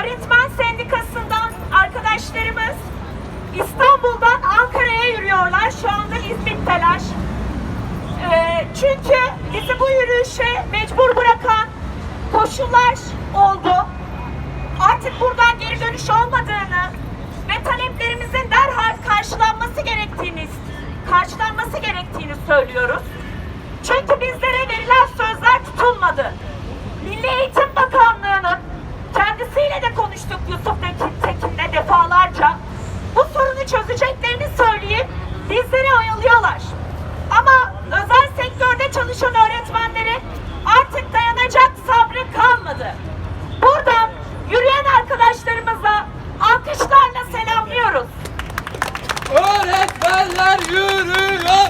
Öğretmen Sendikası'ndan arkadaşlarımız İstanbul'dan Ankara'ya yürüyorlar. Şu anda İzmit'teler. Ee, çünkü bizi bu yürüyüşe mecbur bırakan koşullar oldu. Artık buradan geri dönüş olmadığını ve taleplerimizin derhal karşılanması gerektiğini karşılanması gerektiğini söylüyoruz. Çünkü bizlere konuştuk Yusuf Tekin'le defalarca. Bu sorunu çözeceklerini söyleyip bizleri oyalıyorlar. Ama özel sektörde çalışan öğretmenlere artık dayanacak sabrı kalmadı. Buradan yürüyen arkadaşlarımıza alkışlarla selamlıyoruz. Öğretmenler yürüyor.